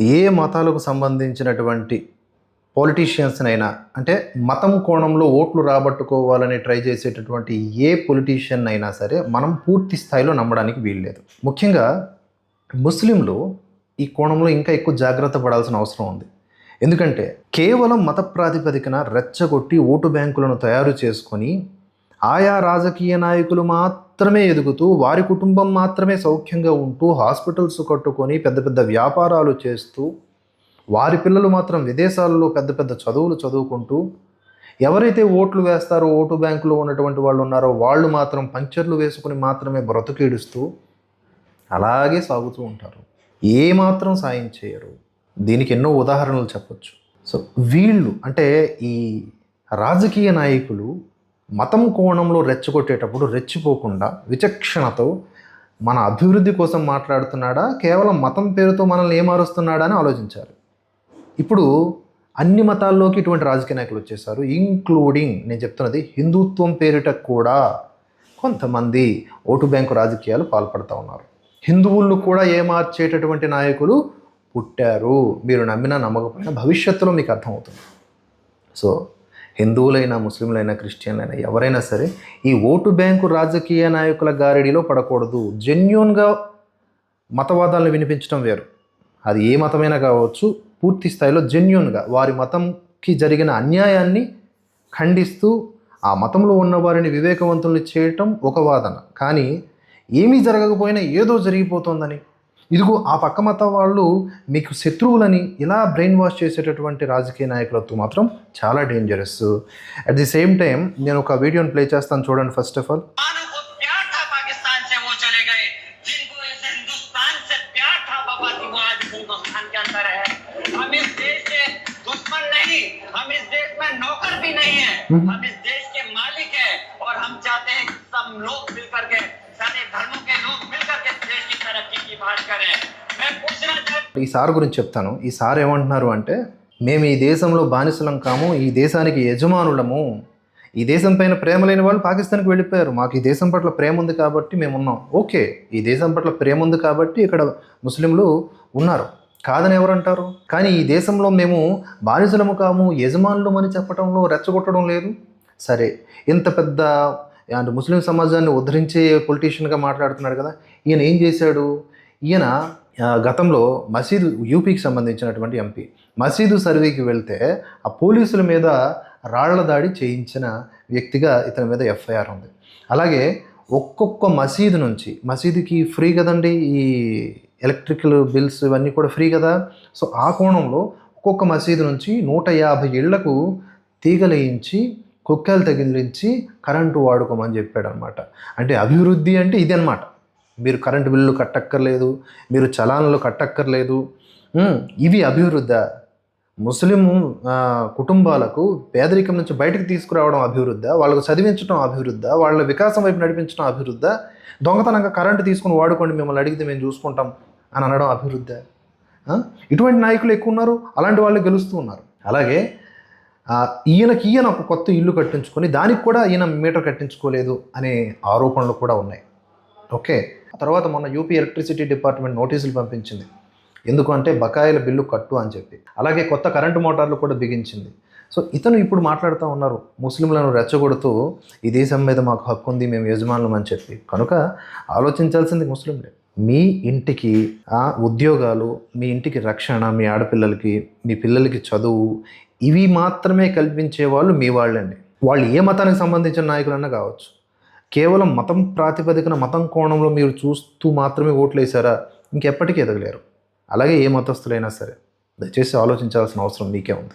ఏ మతాలకు సంబంధించినటువంటి పొలిటీషియన్స్నైనా అంటే మతం కోణంలో ఓట్లు రాబట్టుకోవాలని ట్రై చేసేటటువంటి ఏ పొలిటీషియన్ అయినా సరే మనం పూర్తి స్థాయిలో నమ్మడానికి వీల్లేదు. ముఖ్యంగా ముస్లింలు ఈ కోణంలో ఇంకా ఎక్కువ జాగ్రత్త పడాల్సిన అవసరం ఉంది. ఎందుకంటే కేవలం మత ప్రాతిపదికన రెచ్చగొట్టి ఓటు బ్యాంకులను తయారు చేసుకొని ఆయా రాజకీయ నాయకులు మాత్రం మాత్రమే ఎదుగుతూ వారి కుటుంబం మాత్రమే సౌఖ్యంగా ఉంటూ హాస్పిటల్స్ కట్టుకొని పెద్ద పెద్ద వ్యాపారాలు చేస్తూ వారి పిల్లలు మాత్రం విదేశాలలో పెద్ద పెద్ద చదువులు చదువుకుంటూ ఎవరైతే ఓట్లు వేస్తారో ఓటు బ్యాంకులో ఉన్నటువంటి వాళ్ళు ఉన్నారో వాళ్ళు మాత్రం పంచర్లు వేసుకుని మాత్రమే బ్రతుకీడుస్తూ అలాగే సాగుతూ ఉంటారు. ఏమాత్రం సాయం చేయరు. దీనికి ఎన్నో ఉదాహరణలు చెప్పొచ్చు. సో వీళ్ళు అంటే ఈ రాజకీయ నాయకులు మతం కోణంలో రెచ్చగొట్టేటప్పుడు రెచ్చిపోకుండా విచక్షణతో మన అభివృద్ధి కోసం మాట్లాడుతున్నాడా? కేవలం మతం పేరుతో మనల్ని ఏమారుస్తున్నాడా అని ఆలోచించాలి ఇప్పుడు అన్ని మతాల్లోకి ఇటువంటి రాజకీయ నాయకులు వచ్చేసారు. ఇంక్లూడింగ్ నేను చెప్తున్నది హిందుత్వం పేరిట కూడా కొంతమంది ఓటు బ్యాంకు రాజకీయాలు పాల్పడుతూ ఉన్నారు. హిందువులను కూడా ఏమార్చేటటువంటి నాయకులు పుట్టారు. మీరు నమ్మినా నమ్మకపోయినా భవిష్యత్తులో మీకు అర్థమవుతుంది. సో హిందువులైనా ముస్లింలైనా క్రిస్టియన్లైనా ఎవరైనా సరే ఈ ఓటు బ్యాంకు రాజకీయ నాయకుల గారడిలో పడకూడదు. జెన్యున్గా మతవాదాలను వినిపించడం వేరు. అది ఏ మతమైనా కావచ్చు పూర్తి స్థాయిలో జెన్యున్గా వారి మతంకి జరిగిన అన్యాయాన్ని ఖండిస్తూ ఆ మతంలో ఉన్న వారిని వివేకవంతుల్ని చేయటం ఒక వాదన. కానీ ఏమీ జరగకపోయినా ఏదో జరిగిపోతుందని ఇదిగో ఆ పక్క మత వాళ్ళు మీకు శత్రువులని ఇలా బ్రెయిన్ వాష్ చేసేటటువంటి రాజకీయ నాయకులతో మాత్రం చాలా dangerous at the same time నేను ఒక వీడియోని ప్లే చేస్తాను చూడండి ఫస్ట్ ఆఫ్ ఆల్ मुसलमानों को प्यार था पाकिस्तान से वो चले गए जिनको इस हिंदुस्तान से प्यार था बाबा की वो आज हिंदुस्तान के अंदर है हम इस देश के दुश्मन नहीं हम इस देश में नौकर भी नहीं है हम इस देश के मालिक है और हम चाहते हैं कि सब लोग मिलकर के सारे धर्मों के लोग मिलकर ఈ సార్ గురించి చెప్తాను. ఈ సార్ ఏమంటున్నారు అంటే మేము ఈ దేశంలో బానిసలం కాము ఈ దేశానికి యజమానులము. ఈ దేశం పైన ప్రేమ లేని వాళ్ళు పాకిస్తాన్కి వెళ్ళిపోయారు. మాకు ఈ దేశం పట్ల ప్రేమ ఉంది కాబట్టి మేము ఉన్నాం ఓకే ఈ దేశం పట్ల ప్రేమ ఉంది కాబట్టి ఇక్కడ ముస్లింలు ఉన్నారు. కాదని ఎవరంటారు? కానీ ఈ దేశంలో మేము బానిసలము కాము యజమానులు అని చెప్పడంలో రెచ్చగొట్టడం లేదు? సరే ఇంత పెద్ద అంటే ముస్లిం సమాజాన్ని ఉద్ధరించే పొలిటీషియన్గా మాట్లాడుతున్నాడు కదా ఈయన ఏం చేశాడు? ఈయన గతంలో మసీదు యూపీకి సంబంధించినటువంటి ఎంపీ. మసీదు సర్వేకి వెళ్తే ఆ పోలీసుల మీద రాళ్ళ దాడి చేయించిన వ్యక్తిగా ఇతని మీద ఎఫ్ఐఆర్ ఉంది. అలాగే ఒక్కొక్క మసీదు నుంచి మసీదుకి ఫ్రీ కదండి ఈ ఎలక్ట్రికల్ బిల్స్ ఇవన్నీ కూడా ఫ్రీ కదా? సో ఆ కోణంలో ఒక్కొక్క మసీదు నుంచి నూట యాభై ఇళ్ళకు తీగలేయించి కుక్కలు తగిలించి కరెంటు వాడుకోమని చెప్పాడు అనమాట అంటే అభివృద్ధి అంటే ఇదనమాట. మీరు కరెంటు బిల్లు కట్టక్కర్లేదు మీరు చలాన్లు కట్టక్కర్లేదు. ఇవి అభివృద్ధి. ముస్లిం కుటుంబాలకు పేదరికం నుంచి బయటకు తీసుకురావడం అభివృద్ధి వాళ్ళకు చదివించడం అభివృద్ధి వాళ్ళ వికాసం వైపు నడిపించడం అభివృద్ధి. దొంగతనంగా కరెంటు తీసుకుని వాడుకోండి మిమ్మల్ని అడిగితే మేము చూసుకుంటాం అని అనడం అభివృద్ధి. ఇటువంటి నాయకులు ఎక్కువ ఉన్నారు అలాంటి వాళ్ళు గెలుస్తూ ఉన్నారు. అలాగే ఈయనకి ఈయన ఒక కొత్త ఇల్లు కట్టించుకొని దానికి కూడా ఈయన మీటర్ కట్టించుకోలేదు అనే ఆరోపణలు కూడా ఉన్నాయి. ఓకే. తర్వాత మొన్న యూపీ ఎలక్ట్రిసిటీ డిపార్ట్మెంట్ నోటీసులు పంపించింది. ఎందుకంటే బకాయిల బిల్లు కట్టు అని చెప్పి. అలాగే కొత్త కరెంటు మోటార్లు కూడా బిగించింది. సో ఇతను ఇప్పుడు మాట్లాడుతూ ఉన్నారు. ముస్లింలను రెచ్చగొడుతూ ఈ దేశం మీద మాకు హక్కు ఉంది మేము యజమానులం అని చెప్పి. కనుక ఆలోచించాల్సింది ముస్లింలే. మీ ఇంటికి ఆ ఉద్యోగాలు మీ ఇంటికి రక్షణ మీ ఆడపిల్లలకి మీ పిల్లలకి చదువు ఇవి మాత్రమే కల్పించే వాళ్ళు మీ వాళ్ళండి. వాళ్ళు ఏ మతానికి సంబంధించిన నాయకులన్నా కావచ్చు. కేవలం మతం ప్రాతిపదికన మతం కోణంలో మీరు చూస్తూ మాత్రమే ఓట్లు వేసారా ఇంకెప్పటికీ ఎదగలేరు. అలాగే ఏ మతస్థులైనా సరే. దయచేసి ఆలోచించాల్సిన అవసరం మీకే ఉంది.